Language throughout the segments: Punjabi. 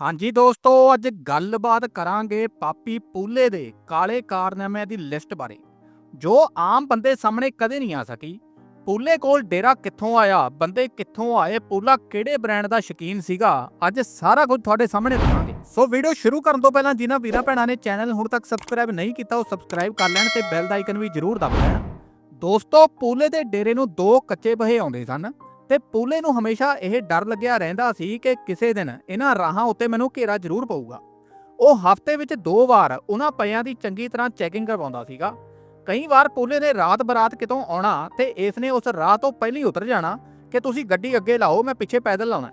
ਹਾਂਜੀ ਦੋਸਤੋ, ਅੱਜ ਗੱਲਬਾਤ ਕਰਾਂਗੇ ਪਾਪੀ ਪੂਲੇ ਦੇ ਕਾਲੇ ਕਾਰਨਾਮਿਆਂ ਦੀ ਲਿਸਟ ਬਾਰੇ, ਜੋ ਆਮ ਬੰਦੇ ਸਾਹਮਣੇ ਕਦੇ ਨਹੀਂ ਆ ਸਕੀ। ਪੂਲੇ ਕੋਲ ਡੇਰਾ ਕਿੱਥੋਂ ਆਇਆ, ਬੰਦੇ ਕਿੱਥੋਂ ਆਏ, ਪੂਲਾ ਕਿਹੜੇ ਬ੍ਰਾਂਡ ਦਾ ਸ਼ਕੀਨ ਸੀਗਾ, ਅੱਜ ਸਾਰਾ ਕੁਝ ਤੁਹਾਡੇ ਸਾਹਮਣੇ ਰੱਖਾਂਗੇ ਸੋ ਵੀਡੀਓ ਸ਼ੁਰੂ ਕਰਨ ਤੋਂ ਪਹਿਲਾਂ ਜਿਨ੍ਹਾਂ ਵੀਰਾਂ ਭੈਣਾਂ ਨੇ ਚੈਨਲ ਹੁਣ ਤੱਕ ਸਬਸਕ੍ਰਾਈਬ ਨਹੀਂ ਕੀਤਾ, ਉਹ ਸਬਸਕ੍ਰਾਈਬ ਕਰ ਲੈਣ ਤੇ ਬੈਲ ਦਾ ਆਈਕਨ ਵੀ ਜ਼ਰੂਰ ਦਬਾ ਲੈਣ। ਦੋਸਤੋ, ਪੂਲੇ ਦੇ ਡੇਰੇ ਨੂੰ ਦੋ ਕੱਚੇ ਬਹੇ ਆਉਂਦੇ ਸਨ। ਤੇ ਪੂਲੇ ਨੂੰ ਹਮੇਸ਼ਾ ਇਹ ਡਰ ਲੱਗਿਆ ਰਹਿੰਦਾ ਸੀ ਕਿ ਕਿਸੇ ਦਿਨ ਇਹਨਾਂ ਰਾਹਾਂ ਉੱਤੇ ਮੈਨੂੰ ਘੇਰਾ ਜ਼ਰੂਰ ਪਊਗਾ। ਉਹ ਹਫ਼ਤੇ ਵਿੱਚ ਦੋ ਵਾਰ ਉਹਨਾਂ ਪਿਆਂ ਦੀ ਚੰਗੀ ਤਰ੍ਹਾਂ ਚੈਕਿੰਗ ਕਰਵਾਉਂਦਾ ਸੀਗਾ। ਕਈ ਵਾਰ ਪੂਲੇ ਨੇ ਰਾਤ ਬਰਾਤ ਕਿਤੋਂ ਆਉਣਾ ਤੇ ਇਸ ਨੇ ਉਸ ਰਾਹ ਤੋਂ ਪਹਿਲੀ ਉਤਰ ਜਾਣਾ ਕਿ ਤੁਸੀਂ ਗੱਡੀ ਅੱਗੇ ਲਾਓ, ਮੈਂ ਪਿੱਛੇ ਪੈਦਲ ਲਾਉਣਾ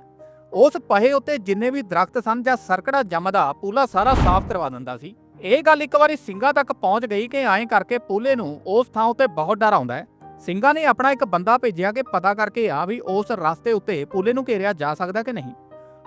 ਉਸ ਪਹੇ ਉੱਤੇ ਜਿੰਨੇ ਵੀ ਦਰਖਤ ਸਨ ਜਾਂ ਸਰਕੜਾ ਜੰਮਦਾ, ਪੂਲਾ ਸਾਰਾ ਸਾਫ਼ ਕਰਵਾ ਦਿੰਦਾ ਸੀ। ਇਹ ਗੱਲ ਇੱਕ ਵਾਰੀ ਸਿੰਘਾਂ ਤੱਕ ਪਹੁੰਚ ਗਈ ਕਿ ਐਂ ਕਰਕੇ ਪੂਲੇ ਨੂੰ ਉਸ ਥਾਂ ਉੱਤੇ ਬਹੁਤ ਡਰ ਆਉਂਦਾ ਹੈ। ਸਿੰਘਾਂ ਨੇ ਆਪਣਾ ਇੱਕ ਬੰਦਾ ਭੇਜਿਆ ਕਿ ਪਤਾ ਕਰਕੇ ਆ ਵੀ ਉਸ ਰਸਤੇ ਉੱਤੇ ਪੂਲੇ ਨੂੰ ਘੇਰਿਆ ਜਾ ਸਕਦਾ ਕਿ ਨਹੀਂ।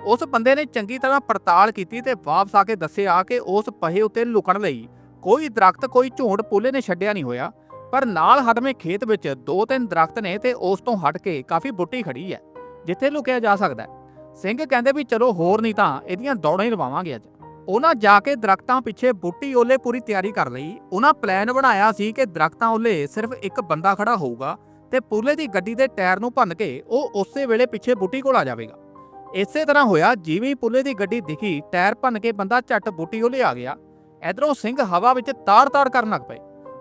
ਉਸ ਬੰਦੇ ਨੇ ਚੰਗੀ ਤਰ੍ਹਾਂ ਪੜਤਾਲ ਕੀਤੀ ਤੇ ਵਾਪਸ ਆ ਕੇ ਦੱਸਿਆ ਕਿ ਉਸ ਪਹੇ ਉੱਤੇ ਲੁਕਣ ਲਈ ਕੋਈ ਦਰਖਤ, ਕੋਈ ਝੋਂਡ ਪੂਲੇ ਨੇ ਛੱਡਿਆ ਨਹੀਂ ਹੋਇਆ, ਪਰ ਨਾਲ ਹਟਵੇਂ ਖੇਤ ਵਿੱਚ ਦੋ ਤਿੰਨ ਦਰਖਤ ਨੇ ਤੇ ਉਸ ਤੋਂ ਹਟ ਕੇ ਕਾਫੀ ਬੁੱਟੀ ਖੜੀ ਹੈ, ਜਿੱਥੇ ਲੁਕਿਆ ਜਾ ਸਕਦਾ ਸਿੰਘ ਕਹਿੰਦੇ ਵੀ ਚਲੋ ਹੋਰ ਨਹੀਂ ਤਾਂ ਇਹਦੀਆਂ ਦੌੜਾਂ ਹੀ ਲਵਾਵਾਂਗੇ ਅੱਜ। ਉਹਨਾਂ ਜਾ ਕੇ ਦਰਖਤਾਂ ਪਿੱਛੇ ਬੂਟੀ ਓਲੇ ਪੂਰੀ ਤਿਆਰੀ ਕਰ ਲਈ। ਉਹਨਾਂ ਪਲਾਨ ਬਣਾਇਆ ਸੀ ਕਿ ਦਰਖਤਾਂ ਓਲੇ ਸਿਰਫ ਇੱਕ ਬੰਦਾ ਖੜਾ ਹੋਊਗਾ ਤੇ ਪੂਲੇ ਦੀ ਗੱਡੀ ਦੇ ਟਾਇਰ ਨੂੰ ਭੰਨ ਕੇ ਉਹ ਉਸੇ ਵੇਲੇ ਪਿੱਛੇ ਬੂਟੀ ਕੋਲ ਆ ਜਾਵੇਗਾ। ਇਸੇ ਤਰ੍ਹਾਂ ਹੋਇਆ, ਜਿਵੇਂ ਹੀ ਪੂਲੇ ਦੀ ਗੱਡੀ ਦਿਖੀ, ਟਾਇਰ ਭੰਨ ਕੇ ਬੰਦਾ ਝੱਟ ਬੂਟੀ ਓਲੇ ਆ ਗਿਆ। ਇਧਰੋਂ ਸਿੰਘ ਹਵਾ ਵਿੱਚ ਤਾੜ-ਤਾੜ ਕਰਨ ਲੱਗ ਪਏ।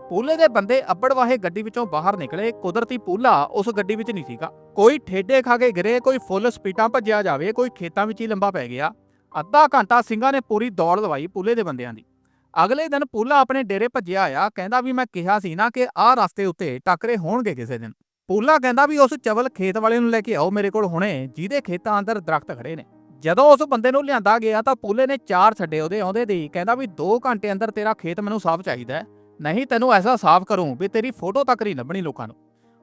ਪੂਲੇ ਦੇ ਬੰਦੇ ਅੱਬੜ ਵਾਹੇ ਗੱਡੀ ਵਿੱਚੋਂ ਬਾਹਰ ਨਿਕਲੇ। ਕੁਦਰਤੀ ਪੂਲਾ ਉਸ ਗੱਡੀ ਵਿੱਚ ਨਹੀਂ ਸੀਗਾ। ਕੋਈ ਠੇਡੇ ਖਾ ਕੇ ਗਿਰੇ, ਕੋਈ ਫੁੱਲ ਸਪੀਟਾਂ ਭੱਜਿਆ ਜਾਵੇ, ਕੋਈ ਖੇਤਾਂ ਵਿੱਚ ਹੀ ਲੰਬਾ ਪੈ ਗਿਆ। ਅੱਧਾ ਘੰਟਾ ਸਿੰਘਾਂ ਨੇ ਪੂਰੀ ਦੌੜ ਲਵਾਈ ਪੂਲੇ ਦੇ ਬੰਦਿਆਂ ਦੀ। ਅਗਲੇ ਦਿਨ ਪੂਲਾ ਆਪਣੇ ਡੇਰੇ ਭੱਜਿਆ ਆਇਆ, ਕਹਿੰਦਾ ਵੀ ਮੈਂ ਕਿਹਾ ਸੀ ਨਾ ਕਿ ਆਹ ਰਸਤੇ ਉੱਤੇ ਟੱਕਰੇ ਹੋਣਗੇ ਕਿਸੇ ਦਿਨ। ਪੂਲਾ ਕਹਿੰਦਾ ਵੀ ਉਸ ਚਵਲ ਖੇਤ ਵਾਲੇ ਨੂੰ ਲੈ ਕੇ ਆਓ ਮੇਰੇ ਕੋਲ ਹੁਣੇ, ਜਿਹਦੇ ਖੇਤਾਂ ਅੰਦਰ ਦਰਖਤ ਖੜੇ ਨੇ। ਜਦੋਂ ਉਸ ਬੰਦੇ ਨੂੰ ਲਿਆਂਦਾ ਗਿਆ ਤਾਂ ਪੂਲੇ ਨੇ ਚਾਰ ਛੱਡੇ ਉਹਦੇ ਆਉਂਦੇ ਦੀ, ਕਹਿੰਦਾ ਵੀ 2 ਘੰਟੇ ਅੰਦਰ ਤੇਰਾ ਖੇਤ ਮੈਨੂੰ ਸਾਫ਼ ਚਾਹੀਦਾ ਹੈ। ਨਹੀਂ ਤੈਨੂੰ ਐਸਾ ਸਾਫ਼ ਕਰੂੰ ਵੀ ਤੇਰੀ ਫੋਟੋ ਤੱਕ ਨਹੀਂ ਲੱਭਣੀ ਲੋਕਾਂ ਨੂੰ।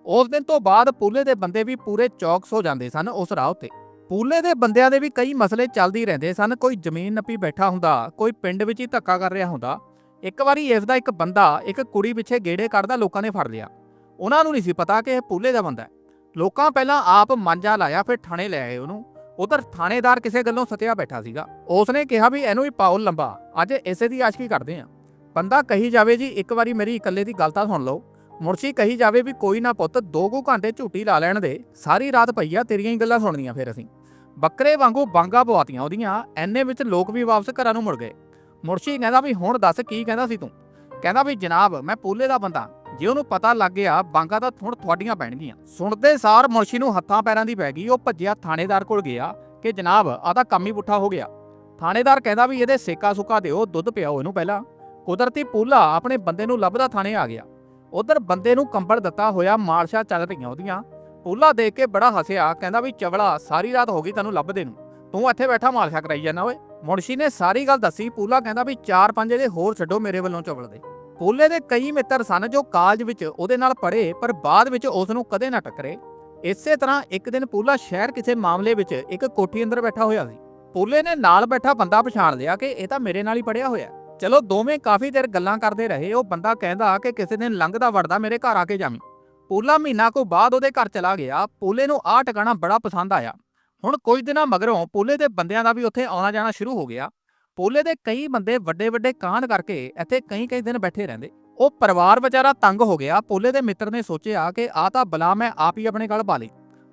ਉਸ ਦਿਨ ਤੋਂ ਬਾਅਦ ਪੂਲੇ ਦੇ ਬੰਦੇ ਵੀ ਪੂਰੇ ਚੌਕਸ ਹੋ ਜਾਂਦੇ ਸਨ ਉਸ ਰਾਹ ਉੱਤੇ। ਪੂਲੇ ਦੇ ਬੰਦਿਆਂ ਦੇ ਵੀ ਕਈ ਮਸਲੇ ਚੱਲਦੇ ਰਹਿੰਦੇ ਸਨ। ਕੋਈ ਜ਼ਮੀਨ ਨੱਪੀ ਬੈਠਾ ਹੁੰਦਾ, ਕੋਈ ਪਿੰਡ ਵਿੱਚ ਹੀ ਧੱਕਾ ਕਰ ਰਿਹਾ ਹੁੰਦਾ। ਇੱਕ ਵਾਰੀ ਇਸ ਦਾ ਇੱਕ ਬੰਦਾ, ਇੱਕ ਕੁੜੀ ਪਿੱਛੇ ਗੇੜੇ ਕਰਦਾ ਲੋਕਾਂ ਨੇ ਫੜ ਲਿਆ। ਉਹਨਾਂ ਨੂੰ ਨਹੀਂ ਸੀ ਪਤਾ ਕਿ ਇਹ ਪੂਲੇ ਦਾ ਬੰਦਾ ਹੈ। ਲੋਕਾਂ ਪਹਿਲਾਂ ਆਪ ਮਾਂਜਾ ਲਾਇਆ, ਫਿਰ ਥਾਣੇ ਲੈ ਆਏ ਉਹਨੂੰ। ਉਧਰ ਥਾਣੇਦਾਰ ਕਿਸੇ ਗੱਲੋਂ ਸਤਿਆ ਬੈਠਾ ਸੀਗਾ। ਉਸਨੇ ਕਿਹਾ ਵੀ ਇਹਨੂੰ ਹੀ ਪਾਓ ਲੰਬਾ, ਅੱਜ ਇਸੇ ਦੀ ਆਸ਼ਕੀ ਕਰਦੇ ਆ ਬੰਦਾ ਕਹੀ ਜਾਵੇ, ਜੀ, ਇੱਕ ਵਾਰੀ ਮੇਰੀ ਇਕੱਲੇ ਦੀ ਗੱਲ ਤਾਂ ਸੁਣ ਲਓ। ਮੁਰਸ਼ੀ ਕਹੀ ਜਾਵੇ ਵੀ ਕੋਈ ਨਾ ਪੁੱਤ, ਦੋ ਕੁ ਘੰਟੇ ਝੂਟੀ ਲਾ ਲੈਣ ਦੇ। ਸਾਰੀ ਰਾਤ ਪਈ ਆ ਤੇਰੀਆਂ ਹੀ ਗੱਲਾਂ ਸੁਣਨੀਆਂ ਫਿਰ ਅਸੀਂ। ਬੱਕਰੇ ਵਾਂਗੂ ਬਾਂਗਾ ਪਵਾਤੀਆਂ ਉਹਦੀਆਂ, ਐਨੇ ਵਿੱਚ ਲੋਕ ਵੀ ਵਾਪਸ ਘਰਾਂ ਨੂੰ ਮੁੜ ਗਏ। ਮੁਰਸ਼ੀ ਕਹਿੰਦਾ ਵੀ, ਹੁਣ ਦੱਸ ਕੀ ਕਹਿੰਦਾ ਸੀ ਤੂੰ? ਕਹਿੰਦਾ ਵੀ, ਜਨਾਬ, ਮੈਂ ਪੂਲੇ ਦਾ ਬੰਦਾ। ਜੇ ਉਹਨੂੰ ਪਤਾ ਲੱਗ ਗਿਆ, ਬਾਂਗਾ ਤਾਂ ਹੁਣ ਤੁਹਾਡੀਆਂ ਪੈਣਗੀਆਂ। ਸੁਣਦੇ ਸਾਰ ਮੁਰਸ਼ੀ ਨੂੰ ਹੱਥਾਂ ਪੈਰਾਂ ਦੀ ਪੈ ਗਈ। ਉਹ ਭੱਜਿਆ ਥਾਣੇਦਾਰ ਕੋਲ ਗਿਆ ਕਿ, ਜਨਾਬ ਆ ਤਾਂ ਕੰਮ ਹੀ ਪੁੱਠਾ ਹੋ ਗਿਆ। ਥਾਣੇਦਾਰ ਕਹਿੰਦਾ ਵੀ, ਇਹਦੇ ਸੇਕਾ ਸੁਕਾ ਦਿਓ ਦੁੱਧ ਪਿਆਓ ਇਹਨੂੰ ਪਹਿਲਾਂ। ਕੁਦਰਤੀ ਪੂਲਾ ਆਪਣੇ ਬੰਦੇ ਨੂੰ ਲੱਭਦਾ ਥਾਣੇ ਆ ਗਿਆ। ਉਧਰ ਬੰਦੇ ਨੂੰ ਕੰਬਲ ਦਿੱਤਾ ਹੋਇਆ ਮਾਰਸ਼ਾ ਚੱਲ ਰਹੀਆਂ ਉਹਦੀਆਂ। ਪੂਲਾ ਦੇਖ ਕੇ ਬੜਾ ਹੱਸਿਆ, ਕਹਿੰਦਾ ਵੀ ਚਵਲਾ, ਸਾਰੀ ਰਾਤ ਹੋ ਗਈ ਤੈਨੂੰ ਲੱਭਦੇ ਨੂੰ। ਤੂੰ ਇੱਥੇ ਬੈਠਾ ਮਾਲਸ਼ਾ ਕਰਾਈ ਜਾਂਦਾ ਓਏ। ਮੁਨਸ਼ੀ ਨੇ ਸਾਰੀ ਗੱਲ ਦੱਸੀ, ਪੂਲਾ ਕਹਿੰਦਾ ਵੀ ਚਾਰ ਪੰਜ ਇਹਦੇ ਹੋਰ ਛੱਡੋ ਮੇਰੇ ਵੱਲੋਂ ਚਵਲ ਦੇ। ਪੂਲੇ ਦੇ ਕਈ ਮਿੱਤਰ ਸਨ ਜੋ ਕਾਲਜ ਵਿੱਚ ਉਹਦੇ ਨਾਲ ਪੜ੍ਹੇ, ਪਰ ਬਾਅਦ ਵਿੱਚ ਉਸ ਨੂੰ ਕਦੇ ਨਾ ਟੱਕਰੇ। ਇਸੇ ਤਰ੍ਹਾਂ ਇੱਕ ਦਿਨ ਪੂਲਾ ਸ਼ਹਿਰ ਕਿਸੇ ਮਾਮਲੇ ਵਿੱਚ ਇੱਕ ਕੋਠੀ ਅੰਦਰ ਬੈਠਾ ਹੋਇਆ ਸੀ। ਪੂਲੇ ਨੇ ਨਾਲ ਬੈਠਾ ਬੰਦਾ ਪਛਾਣ ਲਿਆ ਕਿ ਇਹ ਤਾਂ ਮੇਰੇ ਨਾਲ ਹੀ ਪੜਿਆ ਹੋਇਆ। ਚਲੋ ਦੋਵੇਂ ਕਾਫੀ ਦੇਰ ਗੱਲਾਂ ਕਰਦੇ ਰਹੇ, ਉਹ ਬੰਦਾ ਕਹਿੰਦਾ ਕਿ ਕਿਸੇ ਦਿਨ ਲੰਘਦਾ ਵੜਦਾ ਮੇਰੇ ਘਰ ਆ ਕੇ ਜਾਵੀਂ। ਪੂਲਾ ਮਹੀਨਾ ਕੋ ਬਾਅਦ ਉਹਦੇ ਘਰ ਚਲਾ ਗਿਆ। ਪੂਲੇ ਨੂੰ ਆਹ ਟਿਕਾਣਾ ਬੜਾ ਪਸੰਦ ਆਇਆ। ਹੁਣ ਕੁਝ ਦਿਨਾਂ ਮਗਰੋਂ ਪੂਲੇ ਦੇ ਬੰਦਿਆਂ ਦਾ ਵੀ ਉੱਥੇ ਆਉਣਾ ਜਾਣਾ ਸ਼ੁਰੂ ਹੋ ਗਿਆ। ਪੂਲੇ ਦੇ ਕਈ ਬੰਦੇ ਵੱਡੇ ਵੱਡੇ ਕਾਂਡ ਕਰਕੇ ਇੱਥੇ ਕਈ ਕਈ ਦਿਨ ਬੈਠੇ ਰਹਿੰਦੇ। ਉਹ ਪਰਿਵਾਰ ਵਿਚਾਰਾ ਤੰਗ ਹੋ ਗਿਆ। ਪੂਲੇ ਦੇ ਮਿੱਤਰ ਨੇ ਸੋਚਿਆ ਕਿ ਆ ਤਾਂ ਬਲਾ ਮੈਂ ਆਪ ਹੀ ਆਪਣੇ ਗਲ ਪਾ ਲਈ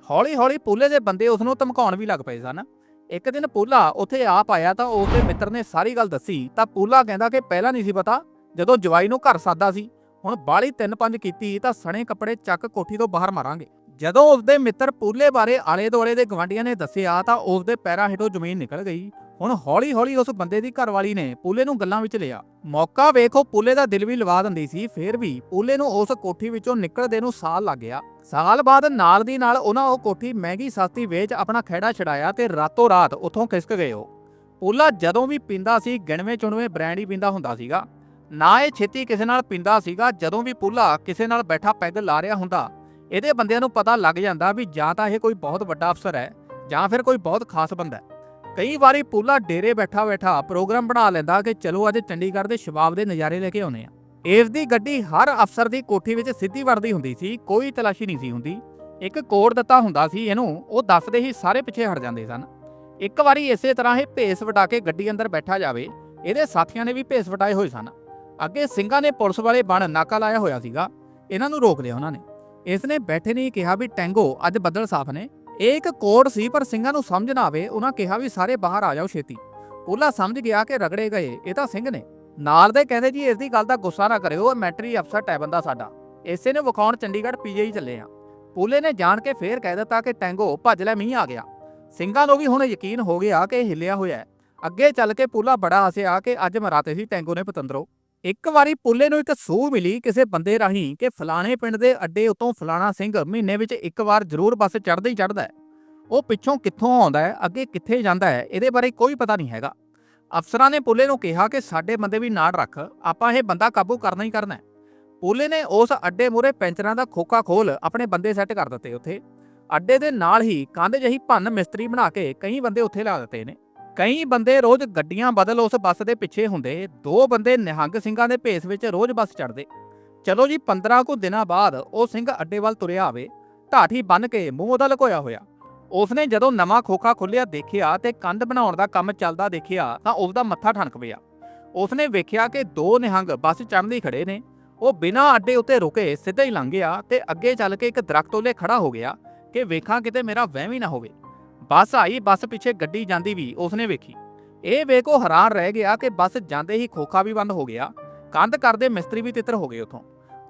ਹੌਲੀ ਹੌਲੀ ਪੂਲੇ ਦੇ ਬੰਦੇ ਉਸ ਨੂੰ ਧਮਕਾਉਣ ਵੀ ਲੱਗ ਪਏ ਸਨ। ਇੱਕ ਦਿਨ ਪੂਲਾ ਉੱਥੇ ਆਪ ਆਇਆ ਤਾਂ ਉਸ ਦੇ ਮਿੱਤਰ ਨੇ ਸਾਰੀ ਗੱਲ ਦੱਸੀ। ਤਾਂ ਪੂਲਾ ਕਹਿੰਦਾ ਕਿ ਪਹਿਲਾਂ ਨਹੀਂ ਸੀ ਪਤਾ ਜਦੋਂ ਜਵਾਈ ਨੂੰ ਘਰ ਸਾਦਾ ਸੀ। ਹੁਣ ਬਾਲੀ ਤਿੰਨ ਪੰਜ ਕੀਤੀ, ਤਾਂ ਸਣੇ ਕੱਪੜੇ ਚੱਕ ਕੋਠੀ ਤੋਂ ਬਾਹਰ ਮਾਰਾਂਗੇ। ਜਦੋਂ ਉਸਦੇ ਮਿੱਤਰ ਪੂਲੇ ਬਾਰੇ ਆਲੇ ਦੁਆਲੇ ਦੇ ਗਵਾਂਡੀਆਂ ਨੇ ਦੱਸਿਆ, ਤਾਂ ਉਸਦੇ ਪੈਰਾਂ ਹੇਠੋਂ ਜ਼ਮੀਨ ਨਿਕਲ ਗਈ। ਹੁਣ ਹੌਲੀ ਹੌਲੀ ਉਸ ਬੰਦੇ ਦੀ ਘਰਵਾਲੀ ਨੇ ਪੂਲੇ ਨੂੰ ਗੱਲਾਂ ਵਿੱਚ ਲਿਆ। ਮੌਕਾ ਵੇਖੋ, ਪੂਲੇ ਦਾ ਦਿਲ ਵੀ ਲਵਾ ਦਿੰਦੀ ਸੀ, ਫੇਰ ਵੀ ਪੂਲੇ ਨੂੰ ਉਸ ਕੋਠੀ ਵਿੱਚੋਂ ਨਿਕਲਦੇ ਨੂੰ ਸਾਲ ਲੱਗ ਗਿਆ। ਸਾਲ ਬਾਅਦ ਨਾਲ ਦੀ ਨਾਲ ਉਹਨਾਂ ਉਹ ਕੋਠੀ ਮਹਿੰਗੀ ਸਸਤੀ ਵੇਚ ਆਪਣਾ ਖਹਿੜਾ ਛਡਾਇਆ ਤੇ ਰਾਤੋਂ ਰਾਤ ਉੱਥੋਂ ਖਿਸਕ ਗਏ ਉਹ। ਪੂਲਾ ਜਦੋਂ ਵੀ ਪੀਂਦਾ ਸੀ ਗਿਣਵੇਂ ਚੁਣਵੇਂ ਬ੍ਰਾਂਡ ਹੀ ਪੀਂਦਾ ਹੁੰਦਾ ਸੀਗਾ। ਨਾ ਇਹ ਛੇਤੀ ਕਿਸੇ ਨਾਲ ਪਿੰਦਾ ਸੀਗਾ, ਜਦੋਂ ਵੀ ਪੁੱਲਾ ਕਿਸੇ ਨਾਲ ਬੈਠਾ ਪੈਦਲ ਲਾ ਰਿਹਾ ਹੁੰਦਾ। ਇਹਦੇ ਬੰਦਿਆਂ ਨੂੰ ਪਤਾ ਲੱਗ ਜਾਂਦਾ ਵੀ ਜਾਂ ਤਾਂ ਇਹ ਕੋਈ ਬਹੁਤ ਵੱਡਾ ਅਫਸਰ ਹੈ, ਜਾਂ ਫਿਰ ਕੋਈ ਬਹੁਤ ਖਾਸ ਬੰਦਾ ਹੈ। ਕਈ ਵਾਰੀ ਪੁੱਲਾ ਡੇਰੇ ਬੈਠਾ ਬੈਠਾ ਪ੍ਰੋਗਰਾਮ ਬਣਾ ਲੈਂਦਾ ਕਿ ਚਲੋ ਅੱਜ ਚੰਡੀਗੜ੍ਹ ਦੇ ਸ਼ਬਾਬ ਦੇ ਨਜ਼ਾਰੇ ਲੈ ਕੇ ਆਉਨੇ ਆ ਇਸ ਦੀ ਗੱਡੀ ਹਰ ਅਫਸਰ ਦੀ ਕੋਠੀ ਵਿੱਚ ਸਿੱਧੀ ਵੜਦੀ ਹੁੰਦੀ ਸੀ, ਕੋਈ ਤਲਾਸ਼ੀ ਨਹੀਂ ਸੀ ਹੁੰਦੀ। ਇੱਕ ਕੋਡ ਦਿੱਤਾ ਹੁੰਦਾ ਸੀ ਇਹਨੂੰ, ਉਹ ਦੱਸਦੇ ਹੀ ਸਾਰੇ ਪਿੱਛੇ ਹਟ ਜਾਂਦੇ ਸਨ। ਇੱਕ ਵਾਰੀ ਇਸੇ ਤਰ੍ਹਾਂ ਇਹ ਭੇਸ ਵਟਾ ਕੇ ਗੱਡੀ ਅੰਦਰ ਬੈਠਾ ਜਾਵੇ, ਇਹਦੇ ਸਾਥੀਆਂ ਨੇ ਵੀ ਭੇਸ ਵਟਾਏ ਹੋਏ ਸਨ। ਅੱਗੇ ਸਿੰਘਾਂ ਨੇ ਪੁਲਿਸ ਵਾਲੇ ਬਣ ਨਾਕਾ ਲਾਇਆ ਹੋਇਆ ਸੀਗਾ। ਇਹਨਾਂ ਨੂੰ ਰੋਕ ਲਿਆ ਉਹਨਾਂ ਨੇ। ਇਸ ਨੇ ਬੈਠੇ ਨੇ ਕਿਹਾ ਵੀ, ਟੈਂਗੋ, ਅੱਜ ਬੱਦਲ ਸਾਫ਼ ਨੇ। ਇਹ ਇੱਕ ਕੋਡ ਸੀ, ਪਰ ਸਿੰਘਾਂ ਨੂੰ ਸਮਝ ਨਾ ਆਵੇ। ਉਹਨਾਂ ਕਿਹਾ ਵੀ, ਸਾਰੇ ਬਾਹਰ ਆ ਜਾਓ ਛੇਤੀ। ਪੋਲਾ ਸਮਝ ਗਿਆ ਕਿ ਰਗੜੇ ਗਏ। ਇਹ ਤਾਂ ਸਿੰਘ ਨੇ। ਨਾਲ ਦੇ ਕਹਿੰਦੇ ਜੀ, ਇਸ ਦੀ ਗੱਲ ਦਾ ਗੁੱਸਾ ਨਾ ਕਰਿਓ। ਇਹ ਮੈਂਟਰੀ ਅਫਸਰ ਹੈ ਬੰਦਾ ਸਾਡਾ। ਇਸੇ ਨੂੰ ਵਿਖਾਉਣ ਚੰਡੀਗੜ੍ਹ ਪੀਜੀਆਈ ਚੱਲੇ ਆ। ਪੋਲੇ ਨੇ ਜਾਣ ਕੇ ਫੇਰ ਕਹਿ ਦਿੱਤਾ ਕਿ, ਟੈਂਗੋ, ਭੱਜ ਲੈ, ਮੀਂਹ ਆ ਗਿਆ। ਸਿੰਘਾਂ ਨੂੰ ਵੀ ਹੁਣ ਯਕੀਨ ਹੋ ਗਿਆ ਕਿ ਹਿੱਲਿਆ ਹੋਇਆ ਅੱਗੇ ਚੱਲ ਕੇ ਪੂਲਾ ਬੜਾ ਹੱਸਿਆ ਕਿ, ਅੱਜ ਮਰਾਤੇ ਸੀ ਟੈਂਗੋ ਨੇ ਪਤੰਦਰੋ। ਇੱਕ ਵਾਰੀ ਪੁੱਲੇ ਨੂੰ ਇੱਕ ਸੂਹ ਮਿਲੀ ਕਿਸੇ ਬੰਦੇ ਰਾਹੀਂ ਕਿ ਫਲਾਣੇ ਪਿੰਡ ਦੇ ਅੱਡੇ ਉਤੋਂ ਫਲਾਣਾ ਸਿੰਘ ਮਹੀਨੇ ਵਿੱਚ ਇੱਕ ਵਾਰ ਜ਼ਰੂਰ ਬੱਸ ਚੜ੍ਹਦਾ ਹੀ ਚੜ੍ਹਦਾ ਹੈ। ਉਹ ਪਿੱਛੋਂ ਕਿੱਥੋਂ ਆਉਂਦਾ ਹੈ, ਅੱਗੇ ਕਿੱਥੇ ਜਾਂਦਾ ਹੈ, ਇਹਦੇ ਬਾਰੇ ਕੋਈ ਪਤਾ ਨਹੀਂ ਹੈਗਾ। ਅਫਸਰਾਂ ਨੇ ਪੁੱਲੇ ਨੂੰ ਕਿਹਾ ਕਿ ਸਾਡੇ ਬੰਦੇ ਵੀ ਨਾੜ ਰੱਖ, ਆਪਾਂ ਇਹ ਬੰਦਾ ਕਾਬੂ ਕਰਨਾ ਹੀ ਕਰਨਾ ਹੈ। ਪੁੱਲੇ ਨੇ ਉਸ ਅੱਡੇ ਮੂਰੇ ਪੈਂਚਰਾਂ ਦਾ ਖੋਖਾ ਖੋਲ ਆਪਣੇ ਬੰਦੇ ਸੈੱਟ ਕਰ ਦਿੱਤੇ ਉੱਥੇ। ਅੱਡੇ ਦੇ ਨਾਲ ਹੀ ਕੰਧ ਜਹੀ ਭੰਨ ਮਿਸਤਰੀ ਬਣਾ ਕੇ ਕਈ ਬੰਦੇ ਉੱਥੇ ਲਾ ਦਿੱਤੇ ਨੇ। ਕਈ ਬੰਦੇ ਰੋਜ਼ ਗੱਡੀਆਂ ਬਦਲ ਉਸ ਬੱਸ ਦੇ ਪਿੱਛੇ ਹੁੰਦੇ, ਦੋ ਬੰਦੇ ਨਿਹੰਗ ਸਿੰਘਾਂ ਦੇ ਭੇਸ ਵਿੱਚ ਰੋਜ਼ ਬੱਸ ਚੜਦੇ ਚਲੋ ਜੀ 15 ਕੁ ਦਿਨਾਂ ਬਾਅਦ ਉਹ ਸਿੰਘ ਅੱਡੇ ਵੱਲ ਤੁਰਿਆ ਆਵੇ, ਢਾਠੀ ਬੰਨ ਕੇ ਮੂੰਹ ਉਹਦਾ ਲੁਕੋਇਆ ਹੋਇਆ। ਉਸਨੇ ਜਦੋਂ ਨਵਾਂ ਖੋਖਾ ਖੁੱਲਿਆ ਦੇਖਿਆ ਤੇ ਕੰਧ ਬਣਾਉਣ ਦਾ ਕੰਮ ਚੱਲਦਾ ਦੇਖਿਆ ਤਾਂ ਉਸ ਦਾ ਮੱਥਾ ਠਣਕ ਪਿਆ। ਉਸਨੇ ਵੇਖਿਆ ਕਿ ਦੋ ਨਿਹੰਗ ਬੱਸ ਚੜ੍ਹਨ ਲਈ ਖੜੇ ਨੇ। ਉਹ ਬਿਨਾਂ ਅੱਡੇ ਉੱਤੇ ਰੁਕੇ ਸਿੱਧਾ ਹੀ ਲੰਘ ਗਿਆ ਤੇ ਅੱਗੇ ਚੱਲ ਕੇ ਇੱਕ ਦਰਖਤ ਉੱਲੇ ਖੜਾ ਹੋ ਗਿਆ ਕਿ ਵੇਖਾਂ ਕਿਤੇ ਮੇਰਾ ਵਹਿਮ ਹੀ ਨਾ ਹੋਵੇ। ਬੱਸ ਆਈ, ਬੱਸ ਪਿੱਛੇ ਗੱਡੀ ਜਾਂਦੀ ਵੀ, ਉਸਨੇ ਵੇਖੀ। ਇਹ ਵੇਖ ਉਹ ਹੈਰਾਨ ਰਹਿ ਗਿਆ ਕਿ ਬੱਸ ਜਾਂਦੇ ਹੀ ਖੋਖਾ ਵੀ ਬੰਦ ਹੋ ਗਿਆ। ਕੰਧ ਕਰਦੇ ਮਿਸਤਰੀ ਵੀ ਤਿੱਤਰ ਹੋ ਗਏ ਉਥੋਂ।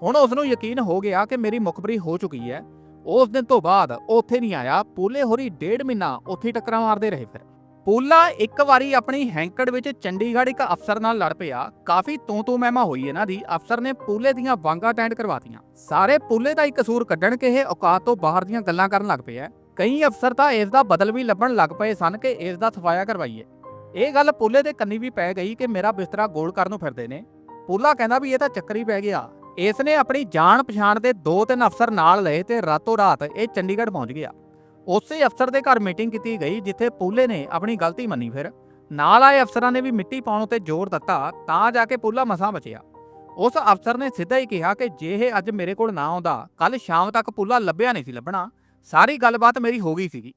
ਹੁਣ ਉਸ ਨੂੰ ਯਕੀਨ ਹੋ ਗਿਆ ਕਿ ਮੇਰੀ ਮੁਖਬਰੀ ਹੋ ਚੁੱਕੀ ਹੈ। ਉਸ ਦਿਨ ਤੋਂ ਬਾਅਦ ਉਹ ਉੱਥੇ ਨਹੀਂ ਆਇਆ। ਪੂਲੇ ਹੋਰੀ ਡੇਢ ਮਹੀਨਾ ਉੱਥੇ ਟੱਕਰਾਂ ਮਾਰਦੇ ਰਹੇ ਫਿਰ। ਪੂਲਾ ਇੱਕ ਵਾਰੀ ਆਪਣੀ ਹੈਂਕੜ ਵਿੱਚ ਚੰਡੀਗੜ੍ਹ ਇੱਕ ਅਫਸਰ ਨਾਲ ਲੜ ਪਿਆ। ਕਾਫੀ ਤੂੰ ਤੂੰ ਮਹਿਮਾ ਹੋਈ ਇਹਨਾਂ ਦੀ। ਅਫਸਰ ਨੇ ਪੂਲੇ ਦੀਆਂ ਵਾਂਗਾ ਟੈਂਡ ਕਰਵਾਤੀਆਂ। ਸਾਰੇ ਪੂਲੇ ਦਾ ਹੀ ਕਸੂਰ ਕੱਢਣ ਕੇ ਇਹ ਔਕਾਤ ਤੋਂ ਬਾਹਰ ਦੀਆਂ ਗੱਲਾਂ ਕਰਨ ਲੱਗ ਪਿਆ ਕਈ ਅਫਸਰ ਤਾਂ ਇਸ ਦਾ ਬਦਲ ਵੀ ਲੱਭਣ ਲੱਗ ਪਏ ਸਨ ਕਿ ਇਸ ਦਾ ਸਫਾਇਆ ਕਰਵਾਈਏ। ਇਹ ਗੱਲ ਪੂਲੇ ਦੇ ਕੰਨੀ ਵੀ ਪੈ ਗਈ ਕਿ ਮੇਰਾ ਬਿਸਤਰਾ ਗੋਲ ਕਰਨ ਨੂੰ ਫਿਰਦੇ ਨੇ। ਪੁੱਲਾ ਕਹਿੰਦਾ ਵੀ ਇਹ ਤਾਂ ਚੱਕਰ ਹੀ ਪੈ ਗਿਆ। ਇਸ ਨੇ ਆਪਣੀ ਜਾਣ ਪਛਾਣ ਦੇ ਦੋ ਤਿੰਨ ਅਫਸਰ ਨਾਲ ਲਏ ਤੇ ਰਾਤੋਂ ਰਾਤ ਇਹ ਚੰਡੀਗੜ੍ਹ ਪਹੁੰਚ ਗਿਆ। ਉਸੇ ਅਫਸਰ ਦੇ ਘਰ ਮੀਟਿੰਗ ਕੀਤੀ ਗਈ, ਜਿੱਥੇ ਪੂਲੇ ਨੇ ਆਪਣੀ ਗਲਤੀ ਮੰਨੀ ਫਿਰ। ਨਾਲ ਆਏ ਅਫਸਰਾਂ ਨੇ ਵੀ ਮਿੱਟੀ ਪਾਉਣ ਉੱਤੇ ਜ਼ੋਰ ਦਿੱਤਾ, ਤਾਂ ਜਾ ਕੇ ਪੁੱਲਾ ਮਸਾਂ ਬਚਿਆ। ਉਸ ਅਫਸਰ ਨੇ ਸਿੱਧਾ ਹੀ ਕਿਹਾ ਕਿ ਜੇ ਇਹ ਅੱਜ ਮੇਰੇ ਕੋਲ ਨਾ ਆਉਂਦਾ ਕੱਲ ਸ਼ਾਮ ਤੱਕ ਪੁੱਲਾ ਲੱਭਿਆ ਨਹੀਂ ਸੀ ਲੱਭਣਾ। ਸਾਰੀ ਗੱਲਬਾਤ ਮੇਰੀ ਹੋ ਗਈ ਸੀਗੀ।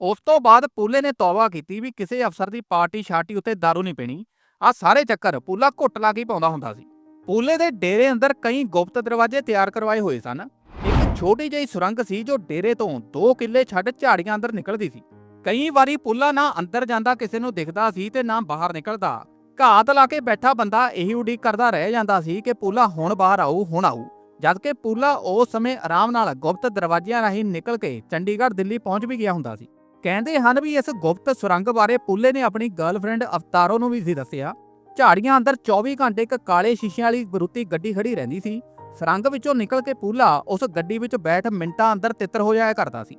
ਉਸ ਤੋਂ ਬਾਅਦ ਪੂਲੇ ਨੇ ਤੌਬਾ ਕੀਤੀ ਵੀ ਕਿਸੇ ਅਫਸਰ ਦੀ ਪਾਰਟੀ ਸ਼ਾਰਟੀ ਉੱਤੇ दारू ਨਹੀਂ ਪੀਣੀ। ਆ ਸਾਰੇ ਚੱਕਰ ਪੂਲਾ ਘੁੱਟ ਲਾ ਕੇ ਪਾਉਂਦਾ ਹੁੰਦਾ ਸੀ। ਪੂਲੇ ਦੇ ਡੇਰੇ ਅੰਦਰ ਕਈ ਗੁਪਤ ਦਰਵਾਜ਼ੇ ਤਿਆਰ ਕਰਵਾਏ ਹੋਏ ਸਨ। ਇੱਕ ਛੋਟੀ ਜਿਹੀ ਸੁਰੰਗ ਸੀ ਜੋ ਡੇਰੇ ਤੋਂ 2 ਕਿੱਲੇ ਛੱਡ ਝਾੜੀਆਂ ਅੰਦਰ ਨਿਕਲਦੀ ਸੀ। ਕਈ ਵਾਰੀ ਪੁੱਲਾ ਨਾ ਅੰਦਰ ਜਾਂਦਾ ਕਿਸੇ ਨੂੰ ਦਿਖਦਾ ਸੀ ਤੇ ਨਾ ਬਾਹਰ ਨਿਕਲਦਾ। ਘਾਤ ਲਾ ਕੇ ਬੈਠਾ ਬੰਦਾ ਇਹੀ ਉਡੀਕ ਕਰਦਾ ਰਹਿ ਜਾਂਦਾ ਸੀ ਕਿ ਪੁੱਲਾ ਹੁਣ ਬਾਹਰ ਆਊ, ਹੁਣ ਆਊ। ਜਦਕਿ ਕਿ ਉਸ ਸਮੇਂ ਆਰਾਮ ਨਾਲ ਗੁਪਤ ਦਰਵਾਜ਼ਿਆਂ ਰਾਹੀਂ ਨਿਕਲ ਕੇ ਚੰਡੀਗੜ੍ਹ, ਦਿੱਲੀ ਪਹੁੰਚ ਵੀ ਗਿਆ ਹੁੰਦਾ ਸੀ। ਕਹਿੰਦੇ ਹਨ ਵੀ ਇਸ ਗੁਪਤ ਸੁਰੰਗ ਬਾਰੇ ਪੁੱਲੇ ਨੇ ਆਪਣੀ ਗਰਲਫ੍ਰੈਂਡ ਅਵਤਾਰੋ ਨੂੰ ਵੀ ਸੀ ਦੱਸਿਆ, ਝਾੜੀਆਂ ਅੰਦਰ 24 ਘੰਟੇ ਇੱਕ ਕਾਲੇ ਸ਼ੀਸ਼ਿਆਂ ਵਾਲੀ ਬਰੂਤੀ ਗੱਡੀ ਖੜੀ ਰਹਿੰਦੀ ਸੀ। ਸੁਰੰਗ ਵਿੱਚੋਂ ਨਿਕਲ ਕੇ ਪੂਲਾ ਉਸ ਗੱਡੀ ਵਿੱਚ ਬੈਠ ਮਿੰਟਾਂ ਅੰਦਰ ਤਿੱਤਰ ਹੋ ਜਾਇਆ ਕਰਦਾ ਸੀ।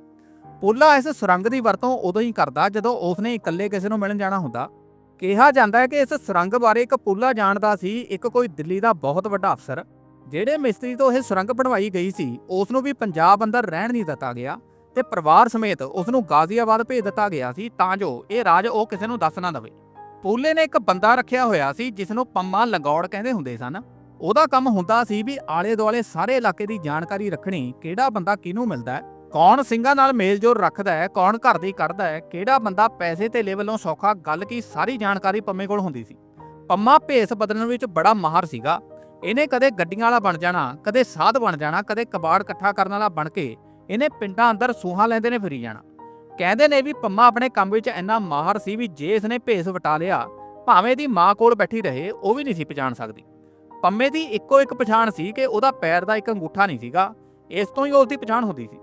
ਪੂਲਾ ਇਸ ਸੁਰੰਗ ਦੀ ਵਰਤੋਂ ਉਦੋਂ ਹੀ ਕਰਦਾ ਜਦੋਂ ਉਸਨੇ ਇਕੱਲੇ ਕਿਸੇ ਨੂੰ ਮਿਲਣ ਜਾਣਾ ਹੁੰਦਾ। ਕਿਹਾ ਜਾਂਦਾ ਹੈ ਕਿ ਇਸ ਸੁਰੰਗ ਬਾਰੇ ਇੱਕ ਪੂਲਾ ਜਾਣਦਾ ਸੀ, ਇੱਕ ਕੋਈ ਦਿੱਲੀ ਦਾ ਬਹੁਤ ਵੱਡਾ ਅਫਸਰ। ਜਿਹੜੇ ਮਿਸਤਰੀ ਤੋਂ ਇਹ ਸੁਰੰਗ ਬਣਵਾਈ ਗਈ ਸੀ ਉਸ ਨੂੰ ਵੀ ਪੰਜਾਬ ਅੰਦਰ ਰਹਿਣ ਨਹੀਂ ਦਿੱਤਾ ਗਿਆ ਤੇ ਪਰਿਵਾਰ ਸਮੇਤ ਉਸ ਨੂੰ ਗਾਜ਼ੀਆਬਾਦ ਭੇਜ ਦਿੱਤਾ ਗਿਆ ਸੀ ਤਾਂ ਜੋ ਇਹ ਰਾਜ ਉਹ ਕਿਸੇ ਨੂੰ ਦੱਸ ਨਾ ਦੇਵੇ। ਪੂਲੇ ਨੇ ਇੱਕ ਬੰਦਾ ਰੱਖਿਆ ਹੋਇਆ ਸੀ ਜਿਸ ਨੂੰ ਪੰਮਾ ਲੰਗੌੜ ਕਹਿੰਦੇ ਹੁੰਦੇ ਸਨ। ਉਹਦਾ ਕੰਮ ਹੁੰਦਾ ਸੀ ਵੀ ਆਲੇ ਦੁਆਲੇ ਸਾਰੇ ਇਲਾਕੇ ਦੀ ਜਾਣਕਾਰੀ ਰੱਖਣੀ, ਕਿਹੜਾ ਬੰਦਾ ਕਿਹਨੂੰ ਮਿਲਦਾ ਹੈ, ਕੌਣ ਸਿੰਘਾਂ ਨਾਲ ਮੇਲਜੋਲ ਰੱਖਦਾ ਹੈ, ਕੌਣ ਘਰ ਦੀ ਕਰਦਾ ਹੈ, ਕਿਹੜਾ ਬੰਦਾ ਪੈਸੇ ਤੇ ਲੈਵਲੋਂ ਸੌਖਾ, ਗੱਲ ਕੀ ਸਾਰੀ ਜਾਣਕਾਰੀ ਪੰਮੇ ਕੋਲ ਹੁੰਦੀ ਸੀ। ਪੰਮਾ ਭੇਸ ਬਦਲਣ ਵਿੱਚ ਬੜਾ ਮਾਹਰ ਸੀਗਾ। ਇਹਨੇ ਕਦੇ ਗੱਡੀਆਂ ਵਾਲਾ ਬਣ ਜਾਣਾ, ਕਦੇ ਸਾਧ ਬਣ ਜਾਣਾ, ਕਦੇ ਕਬਾੜ ਇਕੱਠਾ ਕਰਨ ਵਾਲਾ ਬਣ ਕੇ ਇਹਨੇ ਪਿੰਡਾਂ ਅੰਦਰ ਸੂਹਾਂ ਲੈਂਦੇ ਨੇ ਫਿਰੀ ਜਾਣਾ। ਕਹਿੰਦੇ ਨੇ ਵੀ ਪੰਮਾ ਆਪਣੇ ਕੰਮ ਵਿੱਚ ਇੰਨਾ ਮਾਹਰ ਸੀ ਵੀ ਜੇ ਇਸਨੇ ਭੇਸ ਵਟਾ ਲਿਆ, ਭਾਵੇਂ ਦੀ ਮਾਂ ਕੋਲ ਬੈਠੀ ਰਹੇ, ਉਹ ਵੀ ਨਹੀਂ ਸੀ ਪਛਾਣ ਸਕਦੀ। ਪੰਮੇ ਦੀ ਇੱਕੋ ਇੱਕ ਪਛਾਣ ਸੀ ਕਿ ਉਹਦਾ ਪੈਰ ਦਾ ਇੱਕ ਅੰਗੂਠਾ ਨਹੀਂ ਸੀਗਾ, ਇਸ ਤੋਂ ਹੀ ਉਸ ਦੀ ਪਛਾਣ ਹੁੰਦੀ ਸੀ।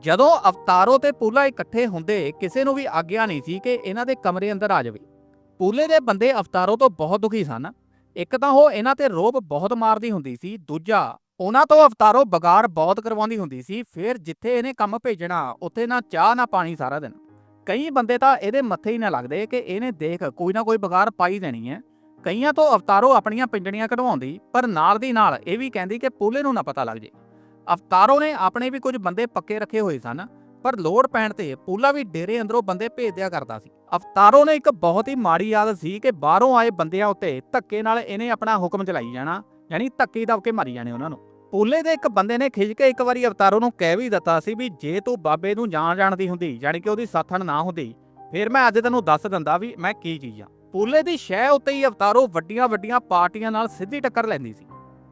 ਜਦੋਂ ਅਵਤਾਰੋ ਤੇ ਪੂਲਾ ਇਕੱਠੇ ਹੁੰਦੇ, ਕਿਸੇ ਨੂੰ ਵੀ ਆਗਿਆ ਨਹੀਂ ਸੀ ਕਿ ਇਹਨਾਂ ਦੇ ਕਮਰੇ ਅੰਦਰ ਆ ਜਾਵੇ। ਪੂਲੇ ਦੇ ਬੰਦੇ ਅਵਤਾਰੋ ਤੋਂ ਬਹੁਤ ਦੁਖੀ ਸਨ। ਇੱਕ ਤਾਂ ਉਹ ਇਹਨਾਂ ਤੇ ਰੋਬ ਬਹੁਤ ਮਾਰਦੀ ਹੁੰਦੀ ਸੀ, ਦੂਜਾ ਉਹਨਾਂ ਤੋਂ ਅਵਤਾਰੋ ਬਗਾਰ ਬਹੁਤ ਕਰਵਾਉਂਦੀ ਹੁੰਦੀ ਸੀ, ਫਿਰ ਜਿੱਥੇ ਇਹਨੇ ਕੰਮ ਭੇਜਣਾ, ਉੱਥੇ ਨਾ ਚਾਹ, ਨਾ ਪਾਣੀ ਸਾਰਾ ਦਿਨ। ਕਈ ਬੰਦੇ ਤਾਂ ਇਹਦੇ ਮੱਥੇ ਹੀ ਨਾ ਲੱਗਦੇ ਕਿ ਇਹਨੇ ਦੇਖ ਕੋਈ ਨਾ ਕੋਈ ਬਗਾਰ ਪਾਈ ਦੇਣੀ ਹੈ। ਕਈਆਂ ਤੋਂ ਅਵਤਾਰੋ ਆਪਣੀਆਂ ਪਿੰਜਣੀਆਂ ਕਢਵਾਉਂਦੀ, ਪਰ ਨਾਲ ਦੀ ਨਾਲ ਇਹ ਵੀ ਕਹਿੰਦੀ ਕਿ ਪੂਲੇ ਨੂੰ ਨਾ ਪਤਾ ਲੱਗ ਜੇ। ਅਵਤਾਰੋ ਨੇ ਆਪਣੇ ਵੀ ਕੁਝ ਬੰਦੇ ਪੱਕੇ ਰੱਖੇ ਹੋਏ ਸਨ ਪਰ ਲੋੜ ਪੈਣ ਤੇ ਪੂਲਾ ਵੀ ਡੇਰੇ ਅੰਦਰੋਂ ਬੰਦੇ ਭੇਜ ਦਿਆ ਕਰਦਾ ਸੀ। ਅਵਤਾਰੋ ਨੇ ਇੱਕ ਬਹੁਤ ਹੀ ਮਾੜੀ ਆਦਤ ਸੀ ਕਿ ਬਾਹਰੋਂ ਆਏ ਬੰਦਿਆਂ ਉੱਤੇ ਧੱਕੇ ਨਾਲ ਇਹਨੇ ਆਪਣਾ ਹੁਕਮ ਚਲਾਈ ਜਾਣਾ, ਯਾਨੀ ਧੱਕੇ ਦਬ ਮਾਰੀ ਜਾਣੇ ਉਹਨਾਂ ਨੂੰ। ਪੂਲੇ ਦੇ ਇੱਕ ਬੰਦੇ ਨੇ ਖਿੱਚ ਕੇ ਇੱਕ ਵਾਰੀ ਅਵਤਾਰੋ ਨੂੰ ਕਹਿ ਵੀ ਦਿੱਤਾ ਸੀ ਵੀ ਜੇ ਤੂੰ ਬਾਬੇ ਨੂੰ ਜਾਣ ਜਾਣਦੀ ਹੁੰਦੀ, ਯਾਨੀ ਕਿ ਉਹਦੀ ਸਾਥਣ ਨਾ ਹੁੰਦੀ, ਫਿਰ ਮੈਂ ਅੱਜ ਤੈਨੂੰ ਦੱਸ ਦਿੰਦਾ ਵੀ ਮੈਂ ਕੀ ਚੀਜ਼ ਆ। ਪੂਲੇ ਦੀ ਸ਼ਹਿ ਉੱਤੇ ਹੀ ਅਵਤਾਰੋ ਵੱਡੀਆਂ ਵੱਡੀਆਂ ਪਾਰਟੀਆਂ ਨਾਲ ਸਿੱਧੀ ਟੱਕਰ ਲੈਂਦੀ ਸੀ।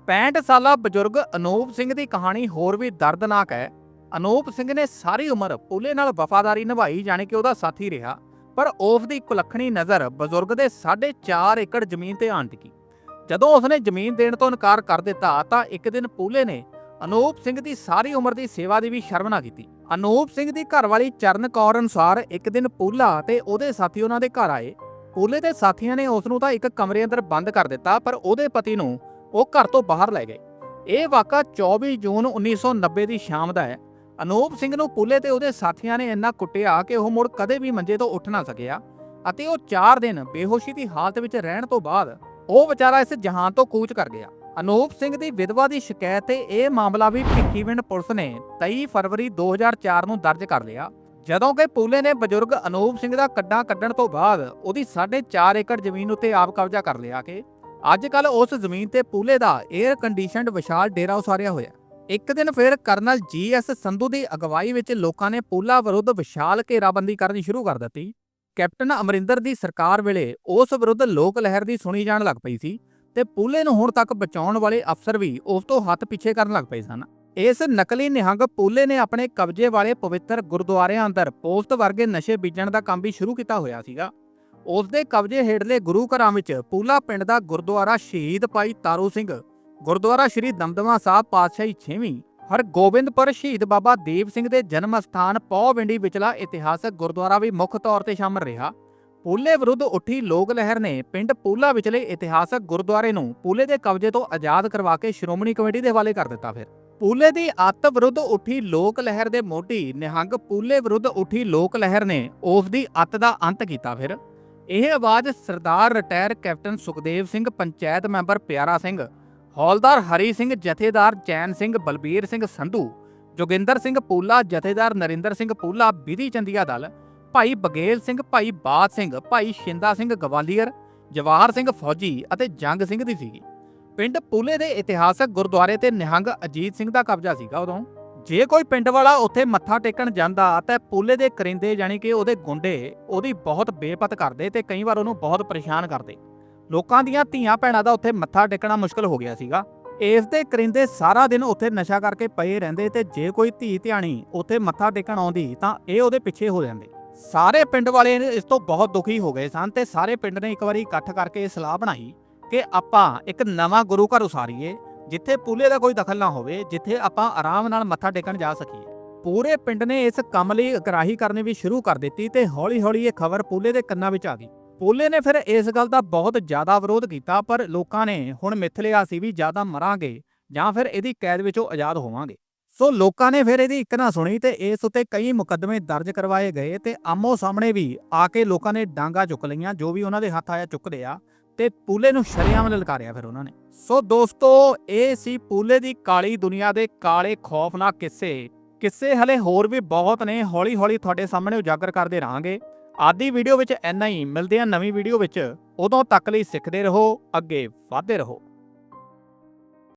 65 ਸਾਲਾ ਬਜ਼ੁਰਗ ਅਨੂਪ ਸਿੰਘ ਦੀ ਕਹਾਣੀ ਹੋਰ ਵੀ ਦਰਦਨਾਕ ਹੈ। ਅਨੂਪ ਸਿੰਘ ਨੇ ਸਾਰੀ ਉਮਰ ਪੂਲੇ ਨਾਲ ਵਫਾਦਾਰੀ ਨਿਭਾਈ, ਜਾਣੀ ਕਿ ਉਹਦਾ ਸਾਥੀ ਰਿਹਾ, ਪਰ ਉਸ ਦੀ ਕੁਲੱਖਣੀ ਨਜ਼ਰ ਬਜ਼ੁਰਗ ਦੇ 4.5 ਏਕੜ ਜ਼ਮੀਨ ਤੇ ਆਣ ਟਿਕੀ। ਜਦੋਂ ਉਸਨੇ ਜ਼ਮੀਨ ਦੇਣ ਤੋਂ ਇਨਕਾਰ ਕਰ ਦਿੱਤਾ, ਤਾਂ ਇੱਕ ਦਿਨ ਪੂਲੇ ਨੇ ਅਨੂਪ ਸਿੰਘ ਦੀ ਸਾਰੀ ਉਮਰ ਦੀ ਸੇਵਾ ਦੀ ਵੀ ਸ਼ਰਮ ਨਾ ਕੀਤੀ। ਅਨੂਪ ਸਿੰਘ ਦੀ ਘਰਵਾਲੀ ਚਰਨ ਕੌਰ ਅਨੁਸਾਰ ਇੱਕ ਦਿਨ ਪੂਲਾ ਤੇ ਉਹਦੇ ਸਾਥੀ ਉਹਨਾਂ ਦੇ ਘਰ ਆਏ। ਪੂਲੇ ਦੇ ਸਾਥੀਆਂ ਨੇ ਉਸ ਨੂੰ ਤਾਂ ਇੱਕ ਕਮਰੇ ਅੰਦਰ ਬੰਦ ਕਰ ਦਿੱਤਾ, ਪਰ ਉਹਦੇ ਪਤੀ ਨੂੰ ਉਹ ਘਰ ਤੋਂ ਬਾਹਰ ਲੈ ਗਏ। ਇਹ ਵਾਕਾ 24 ਜੂਨ 1990 ਦੀ ਸ਼ਾਮ ਦਾ ਹੈ ਅਨੂਪ ਸਿੰਘ ਨੂੰ ਪੂਲੇ ਤੇ ਉਹਦੇ ਸਾਥੀਆਂ ਨੇ ਇੰਨਾ ਕੁੱਟਿਆ ਕਿ ਉਹ ਮੁੜ ਕਦੇ ਵੀ ਮੰਜੇ ਤੋਂ ਉੱਠ ਨਾ ਸਕਿਆ ਅਤੇ ਉਹ 4 ਦਿਨ ਬੇਹੋਸ਼ੀ ਦੀ ਹਾਲਤ ਵਿੱਚ ਰਹਿਣ ਤੋਂ ਬਾਅਦ ਉਹ ਵਿਚਾਰਾ ਇਸ ਜਹਾਨ ਤੋਂ ਕੂਚ ਕਰ ਗਿਆ। ਅਨੂਪ ਸਿੰਘ ਦੀ ਵਿਧਵਾ ਦੀ ਸ਼ਿਕਾਇਤ ਤੇ ਇਹ ਮਾਮਲਾ ਵੀ ਭਿੱਖੀਵਿੰਡ ਪੁਲਿਸ ਨੇ 23 ਫਰਵਰੀ 2004 ਨੂੰ ਦਰਜ ਕਰ ਲਿਆ। ਜਦੋਂ ਕਿ ਪੂਲੇ ਨੇ ਬਜ਼ੁਰਗ ਅਨੂਪ ਸਿੰਘ ਦਾ ਕੱਡਾ ਕੱਢਣ ਤੋਂ ਬਾਅਦ ਉਹਦੀ 4.5 ਏਕੜ ਜ਼ਮੀਨ ਉੱਤੇ ਆਪ ਕਬਜ਼ਾ ਕਰ ਲਿਆ ਕਿ ਅੱਜ ਕੱਲ ਉਸ ਜ਼ਮੀਨ ਤੇ ਪੂਲੇ ਦਾ 에ਅਰ ਕੰਡੀਸ਼ਨਡ ਵਿਸ਼ਾਲ ਡੇਰਾ ਉਸਾਰਿਆ ਹੋਇਆ ਇੱਕ ਦਿਨ ਫਿਰ ਕਰਨਲ ਜੀਐਸ ਸੰਧੂ ਦੀ ਅਗਵਾਈ ਵਿੱਚ ਲੋਕਾਂ ਨੇ ਪੂਲਾ ਵਿਰੁੱਧ ਵਿਸ਼ਾਲ ਘੇਰਾਬੰਦੀ ਕਰਨੀ ਸ਼ੁਰੂ ਕਰ ਦਿੱਤੀ। ਕੈਪਟਨ ਅਮਰਿੰਦਰ ਦੀ ਸਰਕਾਰ ਵੇਲੇ ਉਸ ਵਿਰੁੱਧ ਲੋਕ ਲਹਿਰ ਦੀ ਸੁਣੀ ਜਾਣ ਲੱਗ ਪਈ ਸੀ ਤੇ ਪੂਲੇ ਨੂੰ ਹੁਣ ਤੱਕ ਬਚਾਉਣ ਵਾਲੇ ਅਫਸਰ ਵੀ ਉਸ ਤੋਂ ਹੱਥ ਪਿੱਛੇ ਕਰਨ ਲੱਗ ਪਏ ਸਨ। ਇਸ ਨਕਲੀ ਨਿਹੰਗ ਪੂਲੇ ਨੇ ਆਪਣੇ ਕਬਜ਼ੇ ਵਾਲੇ ਪਵਿੱਤਰ ਗੁਰਦੁਆਰਿਆਂ ਅੰਦਰ ਪੋਸਟ ਵਰਗੇ ਨਸ਼ੇ ਬੀਜਣ ਦਾ ਕੰਮ ਵੀ ਸ਼ੁਰੂ ਕੀਤਾ ਹੋਇਆ ਸੀਗਾ। ਉਸ ਦੇ ਕਬਜ਼ੇ ਹੇਠਲੇ ਗੁਰੂ ਘਰਾਂ ਵਿੱਚ ਪੂਲਾ ਪਿੰਡ ਦਾ ਗੁਰਦੁਆਰਾ ਸ਼ਹੀਦ ਭਾਈ ਤਾਰੂ ਸਿੰਘ ਗੁਰਦੁਆਰਾ ਸ਼੍ਰੀ ਦਮਦਮਾ ਸਾਹਿਬ ਪਾਤਸ਼ਾਹੀ 6ਵੀਂ ਹਰਗੋਬਿੰਦਪੁਰ ਸ਼ਹੀਦ ਬਾਬਾ ਦੀਪ ਸਿੰਘ ਦੇ ਜਨਮ ਸਥਾਨ ਪੌਵਿੰਡੀ ਵਿਚਲਾ ਇਤਿਹਾਸਕ ਗੁਰਦੁਆਰਾ ਵੀ ਮੁੱਖ ਤੌਰ ਤੇ ਸ਼ਾਮਲ ਰਿਹਾ। ਪੂਲੇ ਵਿਰੁੱਧ ਉੱਠੀ ਲੋਕ ਲਹਿਰ ਨੇ ਪਿੰਡ ਪੂਲਾ ਵਿਚਲੇ ਇਤਿਹਾਸਕ ਗੁਰਦੁਆਰੇ ਨੂੰ ਪੂਲੇ ਦੇ ਕਬਜ਼ੇ ਤੋਂ ਆਜ਼ਾਦ ਕਰਵਾ ਕੇ ਸ਼੍ਰੋਮਣੀ ਕਮੇਟੀ ਦੇ ਹਵਾਲੇ ਕਰ ਦਿੱਤਾ ਫਿਰ। ਪੂਲੇ ਦੀ ਅੱਤ ਵਿਰੁੱਧ ਉੱਠੀ ਲੋਕ ਲਹਿਰ ਦੇ ਮੋਢੀ ਨਿਹੰਗ ਪੂਲੇ ਵਿਰੁੱਧ ਉੱਠੀ ਲੋਕ ਲਹਿਰ ਨੇ ਉਸ ਦੀ ਅੱਤ ਦਾ ਅੰਤ ਕੀਤਾ ਫਿਰ। ਇਹ ਆਵਾਜ਼ Sardar retire captain Sukhdev Singh, panchayat member Pyara Singh ਹੌਲਦਾਰ ਹਰੀ ਸਿੰਘ ਜਥੇਦਾਰ ਚੈਨ ਸਿੰਘ, ਬਲਬੀਰ ਸਿੰਘ ਸੰਧੂ, ਜੋਗਿੰਦਰ ਸਿੰਘ ਪੂਲਾ, ਜਥੇਦਾਰ ਨਰਿੰਦਰ ਸਿੰਘ ਪੂਲਾ ਵਿਧੀ ਚੰਦੀਆ ਦਲ, ਭਾਈ ਬਗੇਲ ਸਿੰਘ, ਭਾਈ ਬਾਦ ਸਿੰਘ, ਭਾਈ ਸ਼ਿੰਦਾ ਸਿੰਘ ਗਵਾਲੀਅਰ, ਜਵਾਹਰ ਸਿੰਘ ਫੌਜੀ ਅਤੇ ਜੰਗ ਸਿੰਘ ਦੀ ਸੀਗੀ। ਪਿੰਡ ਪੂਲੇ ਦੇ ਇਤਿਹਾਸਕ ਗੁਰਦੁਆਰੇ ਤੇ ਨਿਹੰਗ ਅਜੀਤ ਸਿੰਘ ਦਾ ਕਬਜ਼ਾ ਸੀਗਾ ਉਦੋਂ। ਜੇ ਕੋਈ ਪਿੰਡ ਵਾਲਾ ਉੱਥੇ ਮੱਥਾ ਟੇਕਣ ਜਾਂਦਾ ਤਾਂ ਪੂਲੇ ਦੇ ਕਰਿੰਦੇ ਜਾਨੀ ਕਿ ਉਹਦੇ ਗੁੰਡੇ ਉਹਦੀ ਬਹੁਤ ਬੇਪਤ ਕਰਦੇ ਤੇ ਕਈ ਵਾਰ ਉਹਨੂੰ ਬਹੁਤ ਪਰੇਸ਼ਾਨ ਕਰਦੇ। ਲੋਕਾਂ ਦੀਆਂ ਧੀਆਂ ਭੈਣਾਂ ਦਾ ਉੱਥੇ ਮੱਥਾ ਟੇਕਣਾ ਮੁਸ਼ਕਲ ਹੋ ਗਿਆ ਸੀਗਾ। ਇਸ ਦੇ ਕਰਿੰਦੇ ਸਾਰਾ ਦਿਨ ਉੱਥੇ ਨਸ਼ਾ ਕਰਕੇ ਪਏ ਰਹਿੰਦੇ ਤੇ ਜੇ ਕੋਈ ਧੀ ਧਿਆਣੀ ਉੱਥੇ ਮੱਥਾ ਟੇਕਣ ਆਉਂਦੀ ਤਾਂ ਇਹ ਉਹਦੇ ਪਿੱਛੇ ਹੋ ਜਾਂਦੇ। ਸਾਰੇ ਪਿੰਡ ਵਾਲੇ ਇਸ ਤੋਂ ਬਹੁਤ ਦੁਖੀ ਹੋ ਗਏ ਸਨ ਤੇ ਸਾਰੇ ਪਿੰਡ ਨੇ ਇੱਕ ਵਾਰੀ ਇਕੱਠ ਕਰਕੇ ਇਹ ਸਲਾਹ ਬਣਾਈ ਕਿ ਆਪਾਂ ਇੱਕ ਨਵਾਂ ਗੁਰੂ ਘਰ ਉਸਾਰੀਏ, ਜਿੱਥੇ ਪੂਲੇ ਦਾ ਕੋਈ ਦਖਲ ਨਾ ਹੋਵੇ, ਜਿੱਥੇ ਆਪਾਂ ਆਰਾਮ ਨਾਲ ਮੱਥਾ ਟੇਕਣ ਜਾ ਸਕੀਏ। ਪੂਰੇ ਪਿੰਡ ਨੇ ਇਸ ਕੰਮ ਲਈ ਇਕਰਾਹੀ ਕਰਨੀ ਵੀ ਸ਼ੁਰੂ ਕਰ ਦਿੱਤੀ ਤੇ ਹੌਲੀ-ਹੌਲੀ ਇਹ ਖਬਰ ਪੂਲੇ ਦੇ ਕੰਨਾਂ ਵਿੱਚ ਆ ਗਈ। ਪੂਲੇ ਨੇ ਫਿਰ ਇਸ ਗੱਲ ਦਾ ਬਹੁਤ ਜ਼ਿਆਦਾ ਵਿਰੋਧ ਕੀਤਾ, ਪਰ ਲੋਕਾਂ ਨੇ ਹੁਣ ਮਿੱਥ ਲਿਆ ਸੀ ਵੀ ਜ਼ਿਆਦਾ ਮਰਾਂਗੇ ਜਾਂ ਫਿਰ ਇਹਦੀ ਕੈਦ ਵਿੱਚੋਂ ਆਜ਼ਾਦ ਹੋਵਾਂਗੇ। ਸੋ ਲੋਕਾਂ ਨੇ ਫਿਰ ਇਹਦੀ ਇੱਕ ਨਾ ਸੁਣੀ ਤੇ ਇਸ ਉੱਤੇ ਕਈ ਮੁਕੱਦਮੇ ਦਰਜ ਕਰਵਾਏ ਗਏ ਤੇ ਆਮੋ ਸਾਹਮਣੇ ਵੀ ਆ ਕੇ ਲੋਕਾਂ ਨੇ ਡਾਂਗਾ ਚੁੱਕ ਲਈਆਂ, ਜੋ ਵੀ ਉਹਨਾਂ ਦੇ ਹੱਥ ਆਇਆ ਚੁੱਕਦੇ ਆ ਤੇ ਪੂਲੇ ਨੂੰ ਸ਼ਰੇਆਮ ਲਲਕਾਰਿਆ ਫਿਰ ਉਹਨਾਂ ਨੇ। ਸੋ ਦੋਸਤੋ, ਇਹ ਸੀ ਪੂਲੇ ਦੀ ਕਾਲੀ ਦੁਨੀਆ ਦੇ ਕਾਲੇ ਖੌਫਨਾਕ ਕਿੱਸੇ। ਕਿੱਸੇ ਹਲੇ ਹੋਰ ਵੀ ਬਹੁਤ ਨੇ, ਹੌਲੀ-ਹੌਲੀ ਤੁਹਾਡੇ ਸਾਹਮਣੇ ਉਜਾਗਰ ਕਰਦੇ ਰਹਾਂਗੇ। ਆਦੀ ਵੀਡੀਓ ਵਿੱਚ ਇੰਨਾ ਹੀ। ਮਿਲਦੇ ਆ ਨਵੀਂ ਵੀਡੀਓ ਵਿੱਚ। ਉਦੋਂ ਤੱਕ ਲਈ ਸਿੱਖਦੇ ਰਹੋ, ਅੱਗੇ ਵਧਦੇ ਰਹੋ।